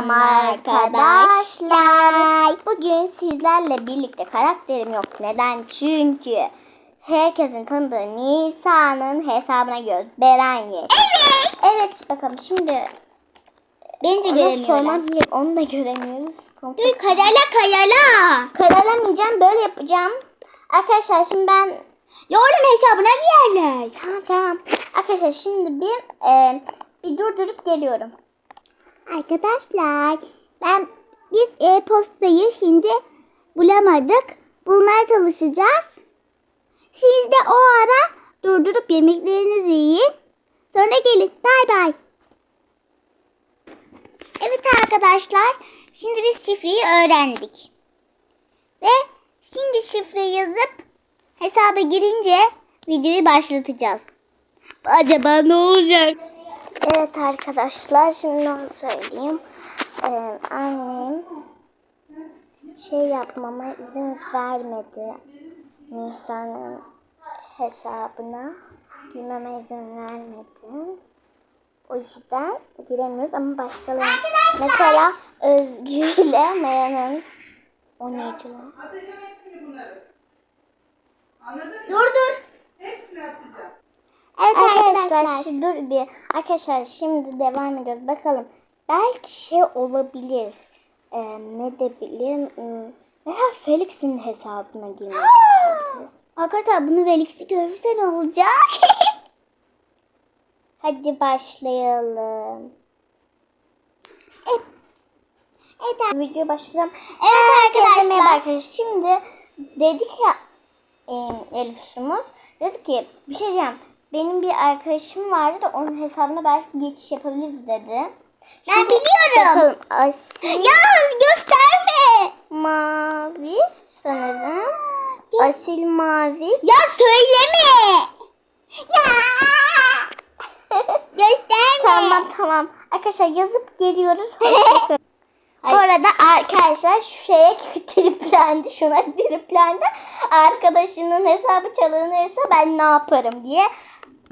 Selam arkadaşlar. Bugün sizlerle birlikte karakterim yok. Neden? Çünkü herkesin tanıdığı Nisa'nın hesabına göz Beren Yer. Evet. Evet bakalım şimdi Beni de onu göremiyorlar. sormam. Onu da göremiyoruz. Dur karala karala. Karalamayacağım böyle yapacağım. Arkadaşlar şimdi ben Ya oğlum hesabına girerler. tamam tamam. Arkadaşlar şimdi bir e, bir durdurup geliyorum. Arkadaşlar ben biz e-postayı şimdi bulamadık. Bulmaya çalışacağız. Siz de o ara durdurup yemeklerinizi yiyin. Sonra gelin. Bay bay. Evet arkadaşlar. Şimdi biz şifreyi öğrendik. Ve şimdi şifreyi yazıp hesaba girince videoyu başlatacağız. Acaba ne olacak? Evet arkadaşlar şimdi onu söyleyeyim. Ee, annem şey yapmama izin vermedi. Nisa'nın hesabına girmeme izin vermedi. O yüzden giremiyoruz ama başkaları mesela Özgü ile Maya'nın o neydi lan? Atacağım hepsini bunları. Anladın mı? Dur dur. Hepsini atacağım. Evet Arkadaşlar, arkadaşlar. dur bir. Arkadaşlar şimdi devam ediyoruz. Bakalım. Belki şey olabilir. Ee, ne de bileyim. hmm, Mesela Felix'in hesabına girmek. Arkadaşlar bunu Velix'i görürse ne olacak? Hadi başlayalım. evet. Evet, Video başlayacağım. Evet arkadaşlar. arkadaşlar. Şimdi dedik ya e, Elif Sumuz. Dedi ki bir şey diyeceğim. Benim bir arkadaşım vardı da onun hesabına belki geçiş yapabiliriz dedi. Ben Şimdi biliyorum. Bakalım. Asil Ya gösterme. mavi sanırım. Ya, Asil mavi. ya söyleme. Ya. gösterme. Tamam tamam. Arkadaşlar yazıp geliyoruz. Bu arada arkadaşlar şu şeye triplendi. Şuna triplendi. Arkadaşının hesabı çalınırsa ben ne yaparım diye.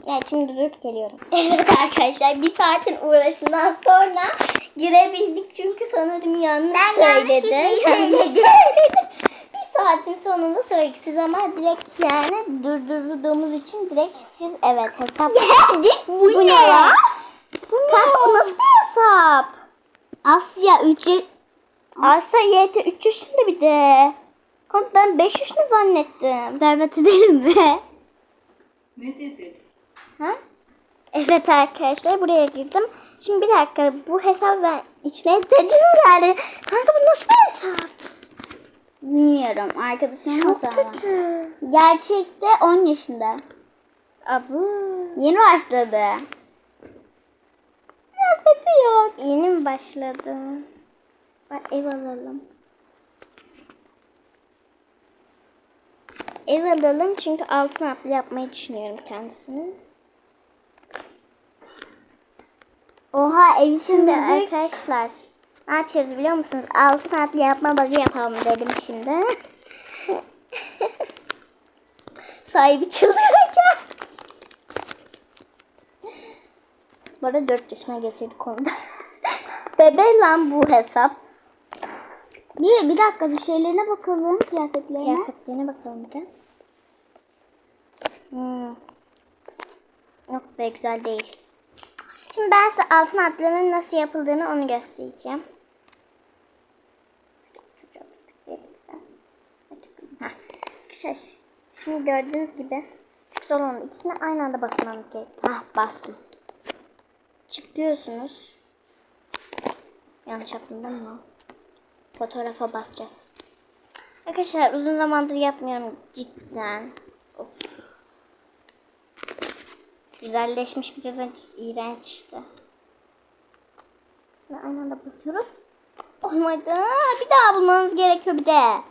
Evet şimdi durup geliyorum. Evet arkadaşlar bir saatin uğraşından sonra girebildik. Çünkü sanırım yanlış Ben yanlış söyledi. Yanlış söyledim. söyledi. Bir saatin sonunda söyleyeceğiz ama direkt yani durdurduğumuz için direkt siz evet hesap. Geldik. Bu, Bu ne ya? Bu ne? Kanka bu nasıl bir hesap? Asya 3 Asya YT 3 yaşında bir de. Kanka ben 5 yaşında zannettim. berbat edelim mi? Ne dedi? Ha? Evet arkadaşlar buraya girdim. Şimdi bir dakika bu hesabı ben içine dedim yani. Kanka bu nasıl bir hesap? Bilmiyorum. Arkadaşım Çok kötü. Gerçekte 10 yaşında. Abu. Yeni başladı. Kıyafeti yok. Yeni mi başladı? Bak ev alalım. Ev alalım çünkü altın atlı yapmayı düşünüyorum kendisini. Oha Şimdi şimdi arkadaşlar ne yapıyoruz biliyor musunuz? Altın atlı yapma bug'ı yapalım dedim şimdi. Sahibi çıldıracak. Bu arada 4 yaşına getirdik onu da. Bebe lan bu hesap. Bir, bir dakika bir şeylerine bakalım kıyafetlerine. Kıyafetlerine bakalım bir de. Hmm. Yok be güzel değil. Şimdi ben size altın atlarının nasıl yapıldığını onu göstereceğim. Arkadaşlar şimdi gördüğünüz gibi çok zor oldu. İkisini aynı anda basmanız gerekiyor. Hah bastım. Çık diyorsunuz. Yanlış yaptım değil mi? Fotoğrafa basacağız. Arkadaşlar uzun zamandır yapmıyorum cidden. Of. Güzelleşmiş biraz önce iğrenç işte. Şimdi aynı anda basıyoruz. Olmadı. Bir daha bulmanız gerekiyor bir de.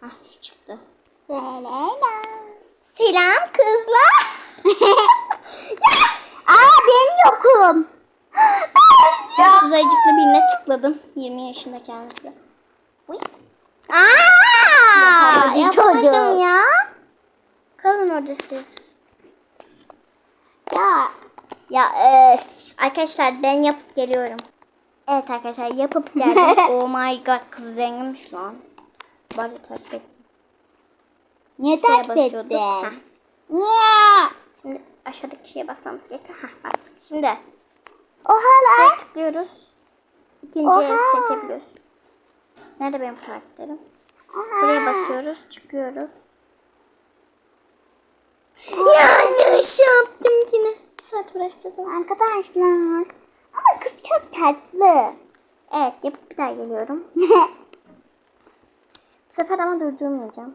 Hah şu çıktı. Selam. Selam kızlar. Aa ben yokum. Ya. Uzayıcıklı birine tıkladım. 20 yaşında kendisi. Uy. Aa, yapamadım ya. Kalın orada siz. Ya Ya e, arkadaşlar ben yapıp geliyorum. Evet arkadaşlar yapıp geldim. oh my god kız zenginmiş lan. Bari takip et. Niye takip ettin? Niye? Şimdi aşağıdaki şeye basmamız gerekiyor. Hah bastık. Şimdi Oha lan. tıklıyoruz. İkinciye Oha. seçebiliyoruz. Nerede benim karakterim? Buraya basıyoruz. Çıkıyoruz. Yanlış yaptım yine. Bir saat uğraşacağız. Arkadaşlar. Ama kız çok tatlı. Evet yapıp bir daha geliyorum. Bu sefer ama durdurmayacağım.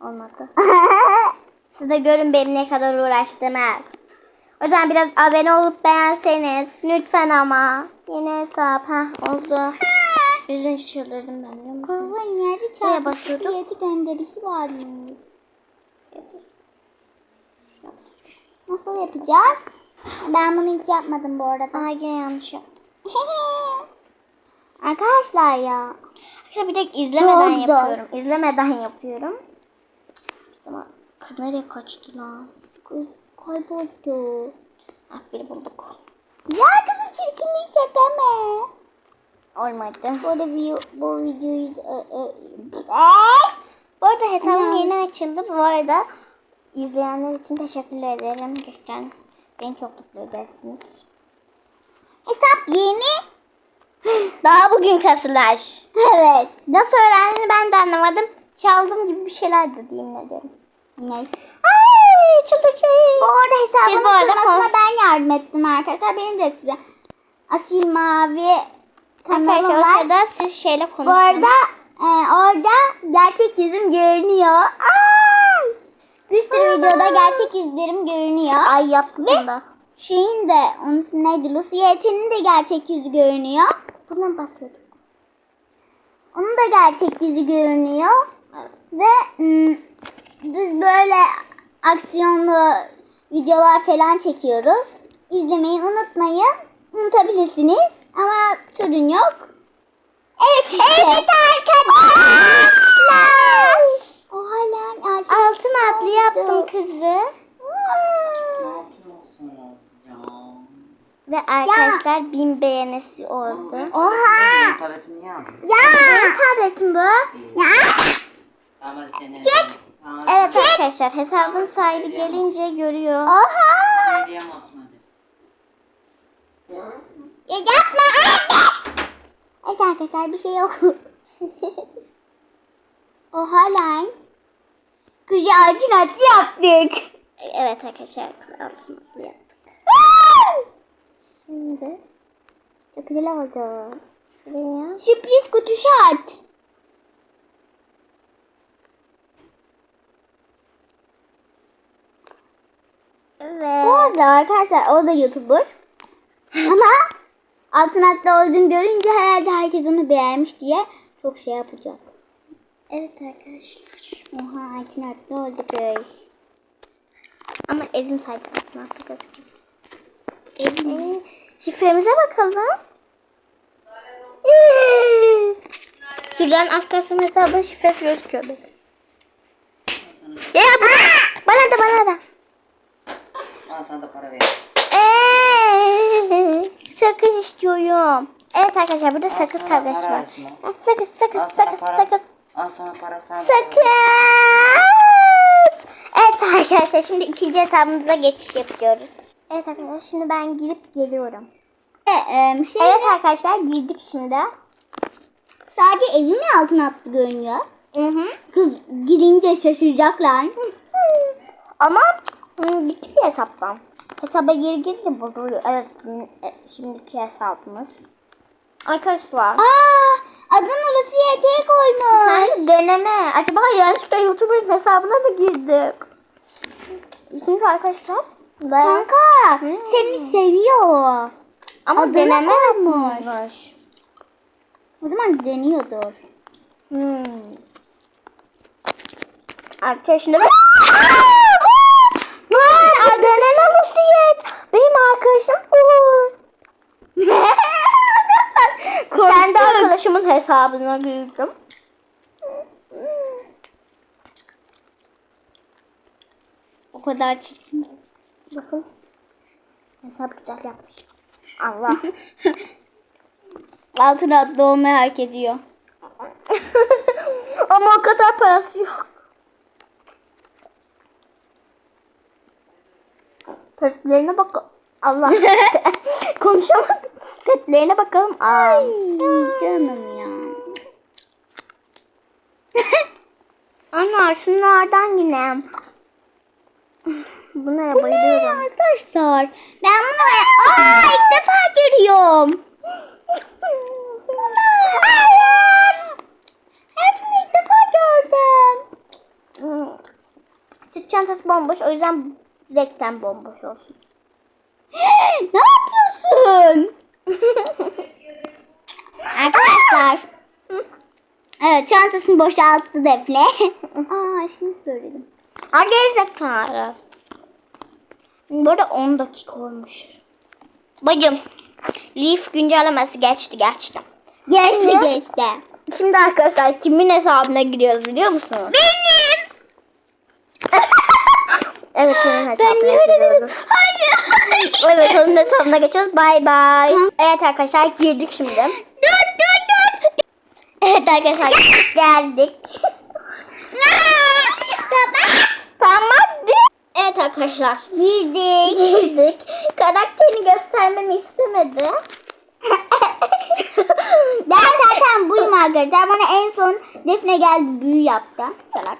Olmadı. Siz de görün benim ne kadar uğraştığımı. O yüzden biraz abone olup beğenseniz. Lütfen ama. Yeni hesap. ha oldu. Yüzün çıldırdım ben biliyor musun? Kovun yedi Buraya çarpı basıyorduk. yedi gönderisi var mı? Nasıl yapacağız? Ben bunu hiç yapmadım bu arada. Aa yine yanlış yaptım. Arkadaşlar ya. Arkadaşlar bir de izlemeden Çok zor. yapıyorum. İzlemeden yapıyorum. Ama kız nereye kaçtı lan? Kız kayboldu. Ah biri bulduk. Ya kızın çirkinliği şaka mı? Olmadı. Bu arada video, bu videoyu... e, e, Bu arada hesabım Ay. yeni açıldı. Bu arada izleyenler için teşekkür ederim. Gerçekten beni çok mutlu edersiniz. Hesap yeni. Daha bugün kasılar. Evet. Nasıl öğrendiğini ben de anlamadım. Çaldım gibi bir şeyler de diyeyim ne derim. Ne? Ay çıldıracağım. Bu arada hesabımın Siz bu arada kurmasına ben yardım ettim arkadaşlar. Benim de size Asil Mavi kanalım Arkadaşlar var. siz şeyle konuşun. Bu arada e, orada gerçek yüzüm görünüyor. Ay! Bir sürü videoda gerçek yüzlerim görünüyor. Ay yaptım Ve- da. Şeyin de onun ismi neydi? Lucy Yeten'in de gerçek yüzü görünüyor. Bundan bahsediyorduk. Onun da gerçek yüzü görünüyor. Ve mm, biz böyle aksiyonlu videolar falan çekiyoruz. İzlemeyi unutmayın. Unutabilirsiniz ama sorun yok. Evet işte. Evet arkadaşlar. O hala Altın adlı yaptım kızı. Ya? Ve arkadaşlar bin beğenisi oldu. Oha. Benim tabletim niye aldın? Ya. Benim tabletim bu. Ya. Tamam, Evet seni- arkadaşlar hesabın sahibi gelince görüyor. Oha. Ya yapma anne. Evet arkadaşlar bir şey yok. Oha lan. Ağacın atlı yaptık. Evet arkadaşlar altın adlı yaptık. Şimdi çok güzel oldu. Şuraya. Sürpriz kutu şart. Bu Evet. arada arkadaşlar o da YouTuber. Ama altın atlı olduğunu görünce herhalde herkes onu beğenmiş diye çok şey yapacak. Evet arkadaşlar. Oha altın atlı oldu kız. Ama evim sadece altın adlı gözüküyor. Evim. Şifremize bakalım. Ee, Gülden Aşkasım hesabın şifresi gözüküyor. benim. Ya bana, bana da bana da. Sana da para ver. Ee, sakız istiyorum. Evet arkadaşlar burada sakız sana kardeş para var. Sakız sakız sakız sakız. Al sana para sen. Sakız. Evet arkadaşlar şimdi ikinci hesabımıza geçiş yapıyoruz. Evet arkadaşlar şimdi ben gidip geliyorum. E, e, şey Evet arkadaşlar girdik şimdi. sadece evi mi altın attı görünüyor? Hı hı. Kız girince şaşıracaklar. Ama hı, bitti bir hesaptan. Hesaba geri girince bozuluyor. Evet e, şimdiki hesabımız. Arkadaşlar. Aa, adını Lucy'ye T koymuş. Hayır deneme. Acaba yanlışlıkla YouTuber'ın hesabına mı girdik? Çünkü arkadaşlar. Ben... Kanka Hmm. seni seviyor. Ama adını deneme koymuş. yapmış. O zaman deniyordur. Hmm. Arkadaşlar ben... Lan deneme Lucyet. Benim arkadaşım bu. Kendi arkadaşımın hesabına girdim. O kadar çirkin. Bakın. Hesap güzel yapmış. Allah. Altın atlı olmayı hak ediyor. Ama o kadar parası yok. Petlerine bak. Allah. Konuşamadım. Petlerine bakalım. Ay. Canım ya. Ana şunlardan yine. Buna bayılıyorum. Arkadaşlar ben bunu Aa, ilk defa görüyorum. Hepsini ilk defa gördüm. Sırt çantası bomboş. O yüzden zevkten bomboş olsun. ne yapıyorsun? Arkadaşlar. Evet çantasını boşalttı Defne. Aa şimdi söyledim. Gerizekalı. Bu arada 10 dakika olmuş. Bacım. Leaf güncellemesi geçti. Geçti Şimdi- geçti. Şimdi arkadaşlar kimin hesabına giriyoruz biliyor musunuz? Benim. Evet onun hesabına giriyoruz. Hayır. Evet onun hesabına geçiyoruz. Bay bay. Evet arkadaşlar girdik şimdi. dur dur dur. Evet arkadaşlar geldik. tamam. Evet arkadaşlar. Girdik. Girdik. Karakterini göstermemi istemedi. Ben zaten buyum arkadaşlar. Bana en son Defne geldi büyü yaptı. Salak.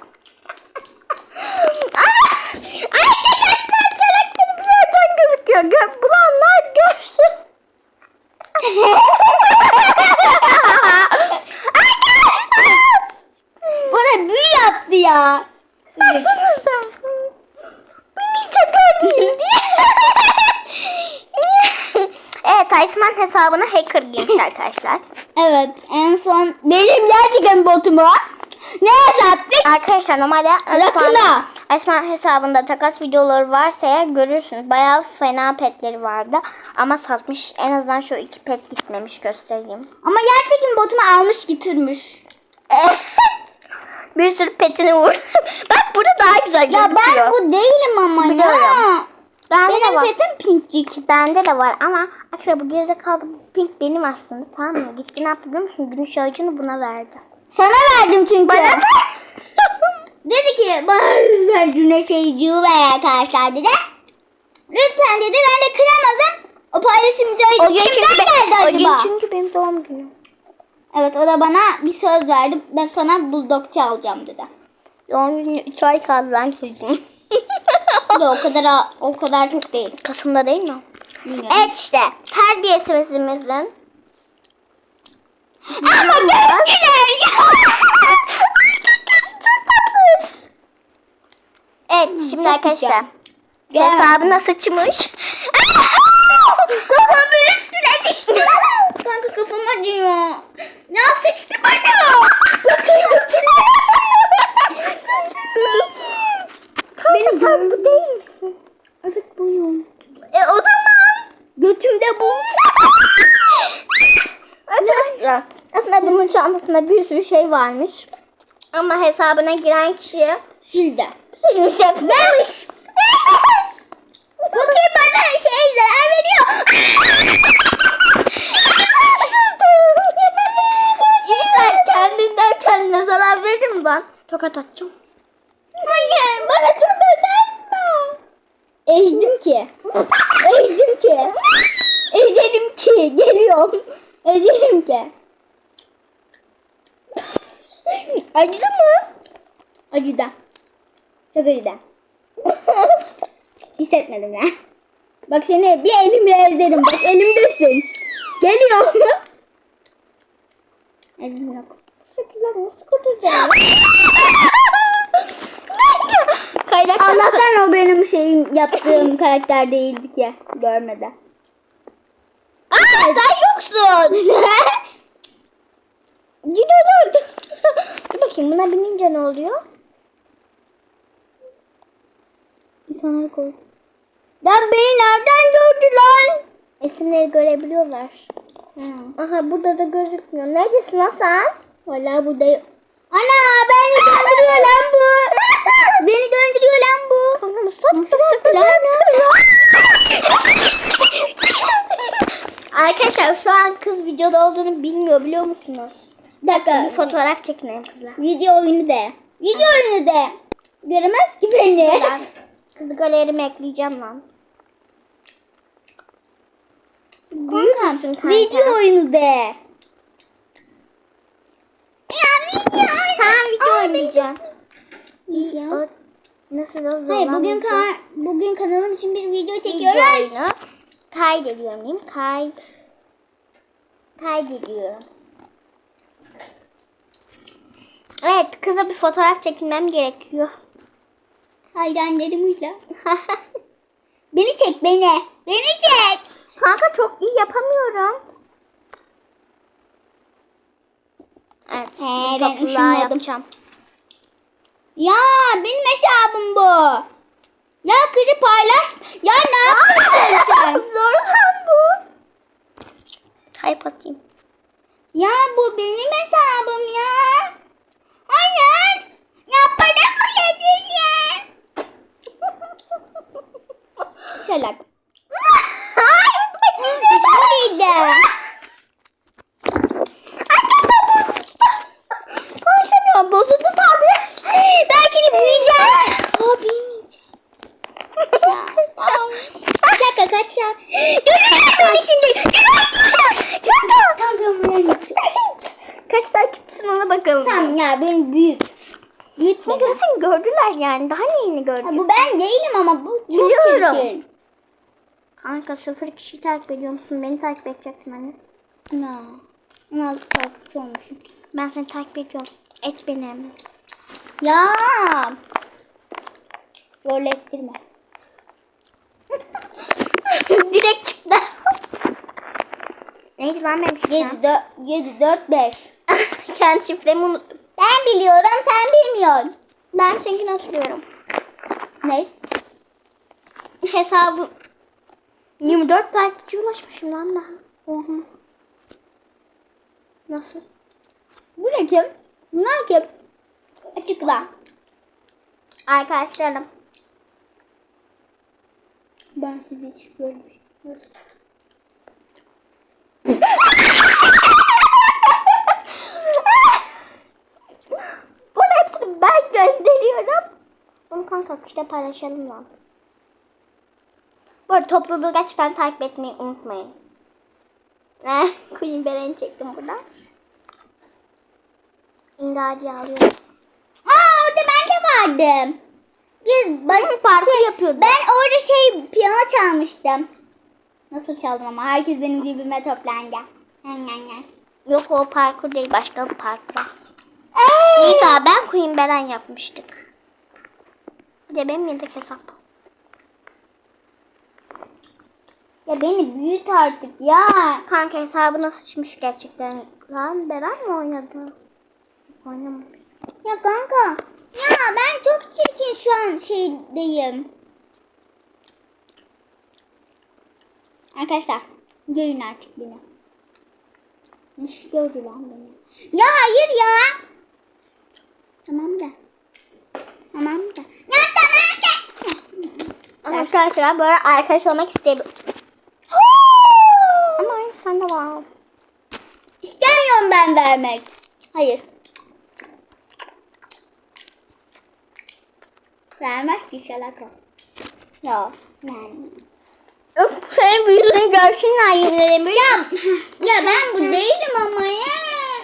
Arkadaşlar karakteri bir yerden gözüküyor. Gö bulanlar görsün. Bana büyü yaptı ya. Baksanıza. Hiç görmeyeyim diye. evet Iceman hesabına hacker girmiş arkadaşlar. Evet en son benim gerçekten botumu ne satmış? Arkadaşlar normalde Rakına. Iceman hesabında takas videoları varsa eğer görürsünüz. Bayağı fena petleri vardı. Ama satmış. En azından şu iki pet gitmemiş göstereyim. Ama gerçekten botumu almış getirmiş. bir sürü petini vurdum. Bak burada daha güzel Ya gözüküyor. ben bu değilim ama ya. Biliyorum. Bende de Benim var. petim pinkcik. Bende de var ama arkadaşlar bu gerizekalı pink benim aslında tamam mı? Gitti ne yaptı biliyor musun? Güneş ağacını buna verdi. Sana verdim çünkü. Dedi ki bana lütfen güneş ayıcığı ver arkadaşlar dedi. Lütfen dedi ben de kıramadım. O paylaşımcı o kimden geldi o acaba? gün çünkü benim doğum günüm. Evet o da bana bir söz verdi. Ben sana buldokçu alacağım dedi. Doğum günü 3 ay kaldı lan da o kadar o kadar çok değil. Kasım'da değil mi? Bilmiyorum. Evet işte terbiyesizimizin ama döndüler ya. Evet şimdi çok arkadaşlar Gel. hesabına sıçmış. Kafamın üstüne düştü. Kanka kafam acıyor. Ya sıçtı bana. Bakayım Benim sen bu değil misin? Evet buyum. E o zaman. Götümde bu. Arkadaşlar aslında bunun çantasında bir sürü şey varmış. Ama hesabına giren kişi Sildi. Hepsini. Yemiş. Bu ki bana şey zarar veriyor. İnsan kendinden kendine zarar verir mi ben? Tokat atacağım. Hayır bana çok ödenme. Ezdim ki. Ezdim ki. Ezerim ki. Geliyorum. Ezerim ki. Acıdı mı? Acıdı. Çok acıdı. Hissetmedim ya. Bak seni bir elimle ezerim. Bak elimdesin. Geliyor mu? Ezim yok. Teşekkürler. Nasıl kurtulacağım? Kaynak Allah'tan o benim şeyim yaptığım karakter değildi ki. Görmedi. Aa sen yoksun. Dur. Dur bakayım buna binince ne oluyor? İnsanlar koy. Lan beni nereden gördü lan? İsimleri görebiliyorlar. Ha. Aha burada da gözükmüyor. Neredesin lan sen? Valla bu da... Ana beni döndürüyor lan bu. beni döndürüyor lan bu. Kanka nasıl yaptı lan? Arkadaşlar şu an kız videoda olduğunu bilmiyor biliyor musunuz? Bir dakika. Bir fotoğraf çekinelim kızla. Video oyunu de. Video oyunu de. Göremez ki beni. Ben kızı galerime ekleyeceğim lan. Musun kanka? video oyunu de. Ya video oyunu. Tamam video oynayacağım. Video. O- Nasıl o zaman? Hayır bugün video- ka- bugün kanalım için bir video video çekiyoruz. oyunu. Kaydediyorum diyeyim. Kay kaydediyorum. Evet kıza bir fotoğraf çekilmem gerekiyor. Hayranlarımızla. beni çek beni. Beni çek. Kanka çok iyi yapamıyorum. Evet. Ee, bu ben yapacağım. Ya benim hesabım bu. Ya kızı paylaş. Ya ne yapıyorsun sen? Zor lan bu. Type atayım. Ya bu benim hesabım ya. Hayır. Ya bana mı yedin ya? Şöyle. Bak Böyle. Konuşamıyorum bozuldu abi. Ben şimdi büyüyeceğim. O büyümeyeceğim. Bir dakika kaç ya? Görüyorum şimdi. Görüyorum. Tamam tamam. Kaç takipçisin ona bakalım. Tamam ya benim büyük. Büyük Ne seni gördüler yani. Daha neyini Ha, gördün? bu ben değilim ama bu çok Biliyorum. çirkin. Kanka sıfır kişi takip ediyor musun? Beni takip edecektin hani. Ne? 16 takipçi olmuşum. Ben seni takip ediyorum. Et beni hemen. Ya. Rol ettirme. Direkt çıktı. Neydi lan benim şifrem? 7 4 7 4 5. Kendi şifremi unuttum. Ben biliyorum sen bilmiyorsun. Ben seninkini hatırlıyorum. Ne? Hesabım 24 takipçi ulaşmışım lan daha. Oha. Nasıl? Bu ne kim? Bunlar kim? Açıkla. Arkadaşlarım. Ben sizi hiç görmemişim. Nasıl? Bunu hepsini ben gönderiyorum. Bunu kanka işte paylaşalım lan. Bu arada topluluğu gerçekten takip etmeyi unutmayın. Queen Beren'i çektim buradan. İngadi alıyorum. Aa orada ben de vardım. Biz baş parkur yapıyorduk. Ben orada şey piyano çalmıştım. Nasıl çaldım ama herkes benim dibime toplandı. Yok o parkur değil başka bir parkur. Ey! Neyse ben Queen Beren yapmıştık. Bir de benim yedek hesap. Ya beni büyüt artık ya. Kanka hesabı nasıl çıkmış gerçekten? Lan Beren mi oynadı? Oynamamış. Ya kanka. Ya ben çok çirkin şu an şeydeyim. Arkadaşlar görün artık beni. Nasıl gördü lan beni? Ya hayır ya. Tamam da. Tamam da. Ya. Arkadaşlar böyle arkadaş olmak isteyebilirim. Ama sen de var. İstemiyorum ben vermek. Hayır. Vermez ki şalaka. Ya. Yani. Öf senin büyüdüğünü görsünler yine Ya, ya ben bu değilim ama ya.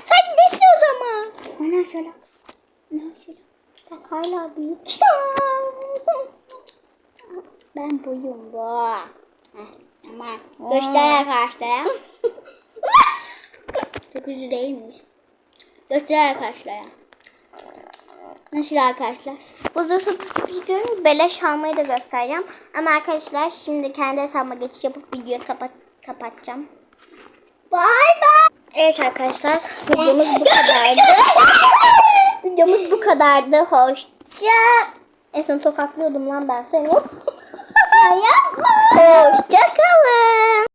Sen nesin o zaman? Bana şöyle. Bana şöyle. Bak hala büyük. Ben buyum bu. Heh, Tamam. Göster arkadaşlara. Çok üzü değilmiş. Göster arkadaşlara. Nasıl arkadaşlar? Huzursuz videoyu beleş almayı da göstereceğim. Ama arkadaşlar şimdi kendi hesabıma geçiş yapıp videoyu kapat kapatacağım. Bye bye. Evet arkadaşlar videomuz bu kadardı. videomuz bu kadardı. Hoşça. En son tokatlıyordum lan ben seni. Ya yapma. Hoşça kalın.